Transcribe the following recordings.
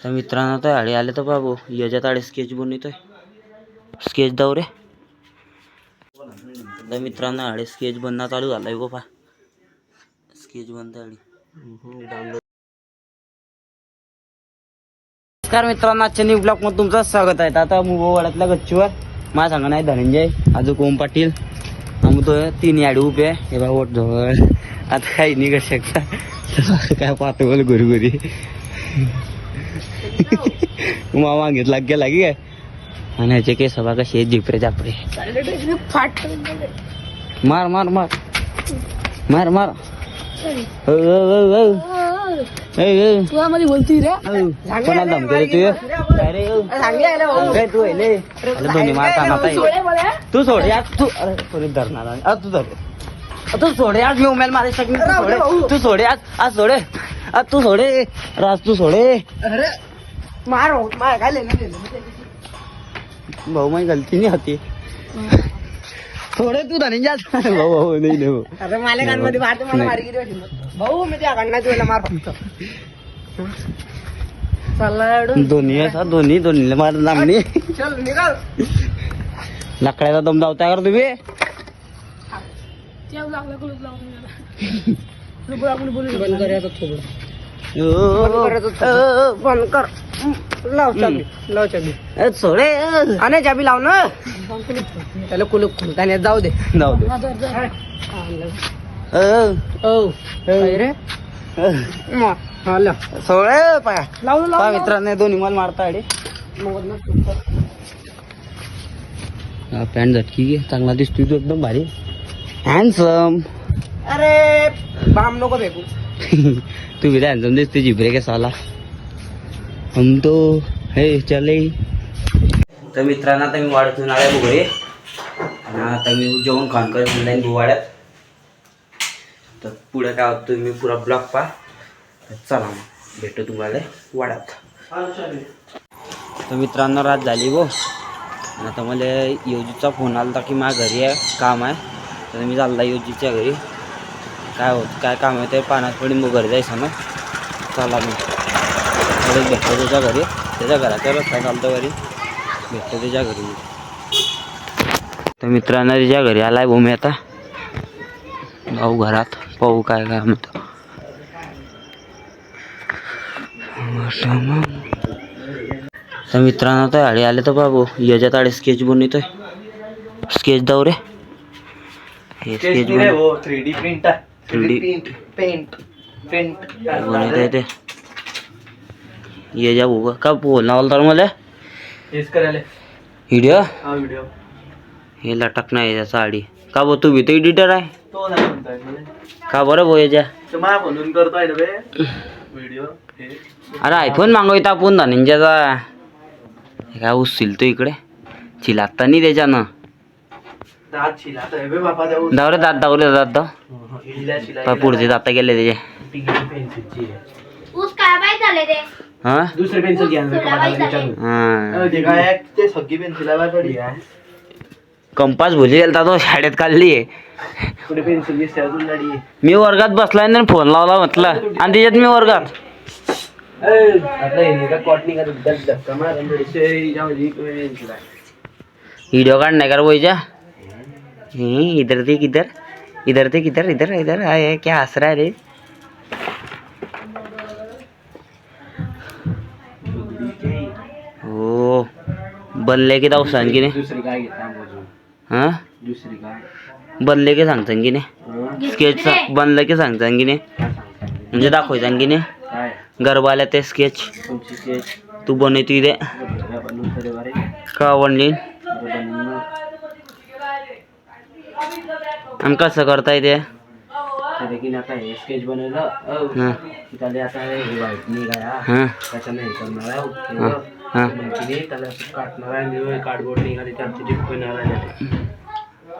तर मित्रांनो तर आडे आले तर बाबू याच्यात आडे स्केच बनवतोय. स्केच दाव रे. तर मित्रांनो आडे स्केच बनणं चालू झालाय बाबा स्केच बनतोय आडी नमस्कार मित्रांनो आजच्या न्यू ब्लॉगमध्ये तुमचं स्वागत आहे. आता मुंबईवाड्यातल्या गच्चीवर. माझं सांगणं आहे धनंजय आजू ओम पाटील. आम्ही तो तीन आडू उभे आहे. हे बाबा जवळ आता काही निघत शकता. काय पाहतो बोल घरी घरी मामा घेतला गेला की काय? आणि ह्याचे केस बघा आहेत झिपरे झापरे. मार मार मार. मार मार. बोलती रे. कोणाला धमकी देतोय? काय रे? काय तू आहे ले? अरे दोन्ही मारताना आता हे. तू सोड यार तू. अरे पोलीस धरणार आहे. अ, तू धर. अ, तू सोडे आज मी उमेल मारे तू सोडे. आज आज सोडे आज तू सोडे. राज तू सोडे. अरे मार काय भाऊ माझी गलती नाही होती. थोडे तू धनी जा भाऊ भाऊ नाही नाही भाऊ. अरे मला कानमध्ये मारते मला नाही. मारी किती वाटली. भाऊ मी त्या काढण्यात वेळेला मार फक्त चालला एवढं दोन्ही असा दोन्ही दोन्हीला मार नामनी चल निघाल. लाकड्याचा दम धावता कर तुम्ही? बंद करायचं थोडं ओ, बंद करायचं थोडं. बंद कर. लाव चाबी लाव चाबी. सोडे. आणि चाबी लाव ना. त्याला कुलूप जाऊ दे. जाऊ दे. रे? हा पाय लाव पहा मित्रांनो दोन्ही मला मारता अडे पॅन्ट झटकी घे. चांगला दिसतोय तू एकदम भारी. हँडसम अरे बाम नको फेकू. तू भी हँडसम दिसते जिबरे के साला हम तो हे चले तर मित्रांनो आता मी वाड्यातून आल्या बुगडे आणि आता मी जेवण खाण करत जाईन बुवाड्यात तर पुढे काय होतं मी पुरा ब्लॉग पा चला मग भेटू तुम्हाला वाड्यात तर मित्रांनो रात झाली गो आणि आता मला योजीचा फोन आला होता की माझ्या घरी आहे काम आहे तर मी चालला योजीच्या घरी काय होत काय काम आहे ते पाण्यात पडून मग घरी जायचं ना. चला मी थोडं भेटतो त्याच्या घरी. त्याच्या घराच्या रस्ता चालतो घरी. भेटतो त्याच्या घरी. मी. तर मित्रांनो त्याच्या घरी आलाय भूमी आता. भाऊ घरात. पाहू काय काय म्हणतो. तर मित्रांनो तर आडे आले तर बाबू याच्यात आडे स्केच बनवतोय. स्केच दाव रे. हे स्केच बनव थ्री डी प्रिंट आहे. 3D पेंट ये जा भाऊ का बोलणं बोलता हेच करायला. व्हिडिओ हा व्हिडिओ हे लटक नाही याचा साडी का बो तू तर एडिटर आहे? तो नाही म्हणताय मला. का बरं भाऊ याच्या? म्हणून करतोय ना बे. व्हिडिओ हे. अरे आयफोन मागवता आपण धनंजयचा. हे काय उचल तो इकडे? चिलागता नाही त्याच्यानं. दात शिला. हे जाऊ. दावरे दात दावले दात दाव शिला पाय पुढचे दाता गेले त्याचे. पेन्सिलची आहे. ऊस काय बाय झाले ते? हा? दुसरे पेन्सिल घ्या ना तुला माहीत आहे. हा. ते काय ते सगळी पेन्सिल आहे पडी आहे. कंपास भुली गेलता तो शाळेत काढली पुढे पेन्सिल दिसते अजून गाडी मी वर्गात बसलाय ना फोन लावला म्हटलं. आणि त्याच्यात मी वर्गात. आता हे का कॉटनी का धक्का मारून पेन्सिल आहे. वीडियो काढणार का बोईजा इधर देख इधर। इधर देख इधर इधर इधर। आए क्या हंस रहा है रे? हो बनले की दाव सांग की नाही दुसरी काय घेता अजून. हा? दुसरी काय बनले की सांगतान की नाही हं? स्केच बनलं की सांगतान की नाही काय सांगता म्हणजे दाखवायचं की नाही काय? गरबाला ते स्केच। तुमची स्केच तू बनवतो इथे बनवून तरी बरे का बनली बनवून आणि कसं करता येते की आता हे स्केच बनवलं. त्याला आता हे व्हाईट निघाया हां. त्याच्यानं हे करणार आहे त्याला काटणार आहे कार्डबोर्ड निघाले त्यावरती चिपकवणार आहे.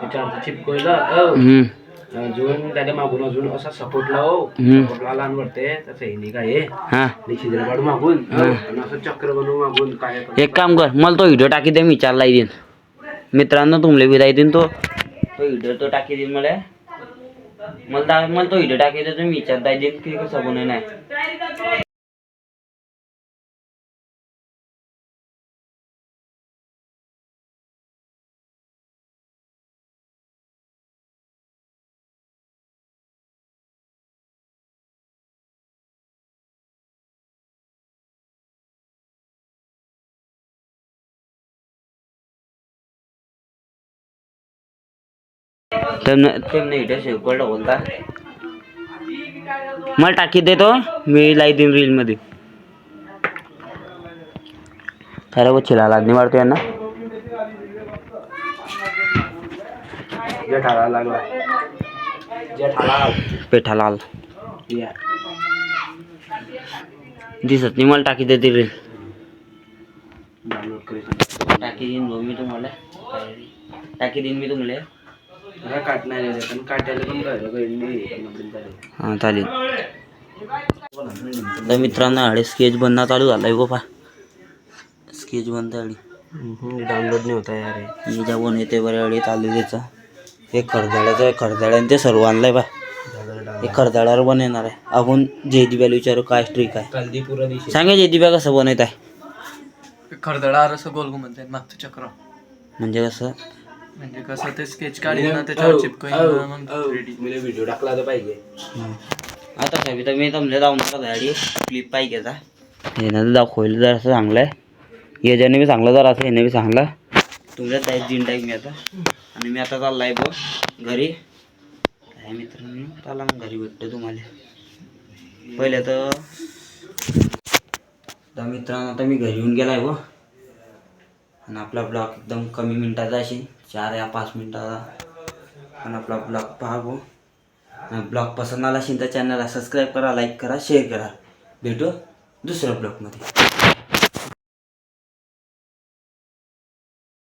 त्याच्यावरती चिपकवलं हम्म, अजून त्याला मागून अजून असा सपोर्ट लाव हम्म. सपोर्ट लावला आणि वरते त्याचं हे मागून आणि असं चक्र बनवू मागून काय एक काम कर मला तो व्हिडिओ टाकी दे मी विचारला देईन मित्रांनो तुमले दाई देईन तो. तो व्हिडिओ तो टाकी देईन मला. मला दा- मला तो व्हिडिओ टाकी देतो तुम्ही विचार येईल की कसं बनवून आहे. बोलता मला टाकी देतो मी लाई देईन रीलमध्ये खरं बघ चिला लागणी मारतो यांना जेठाला लागला जेठाला पेठा लाल या। दिसत नाही मला टाकी देते रील। टाकी देईन भाऊ मी तुम्हाला टाकी देईन मी तुम्हाला मला। काटणार आहे पण काटायला पण कळलं काही नाही हां चालेल तर मित्रांनो अडे स्केच बनणं चालू झालं आहे गोपा स्केच बनतं अडी डाउनलोड नाही होता यार हे. मी ज्या बन येते बऱ्या अडी चालू त्याचं हे खरदाड्याचं आहे खरदाड्याने ते सर्व आणलंय बा हे खरदाड्यावर बनवणार आहे. आपण जयदीबाला विचारू काय ट्रिक आहे? सांगा जयदीबा कसं बनवत आहे. खरदडा असं गोल म्हणतात मागचं चक्र. म्हणजे कसं? म्हणजे कसं ते स्केच काढली ना त्याच्यावर चिपकून मग मला व्हिडिओ टाकला तर पाहिजे. आता साहेब तर मी तुमच्या जाऊन गाडी. क्लिप पाहिजे आता. हे ना दाखवलं जर असं चांगलं आहे. याच्याने बी चांगलं जर असं याने बी चांगलं तुमच्या टाईप जीन टाईप मी आता. आणि मी आता चाललाय बघ घरी. काय मित्रांनो चला मग घरी भेटतो तुम्हाला. पहिले तर तर मित्रांनो आता मी घरी येऊन गेलाय बघ. आणि आपला ब्लॉग एकदम कमी मिनटाचा असेल चार या पाच मिनटाचा. पण आपला ब्लॉग पाहावं आणि ब्लॉग पसंत आला असेल तर चॅनलला सबस्क्राईब करा लाईक करा शेअर करा. भेटू दुसऱ्या ब्लॉगमध्ये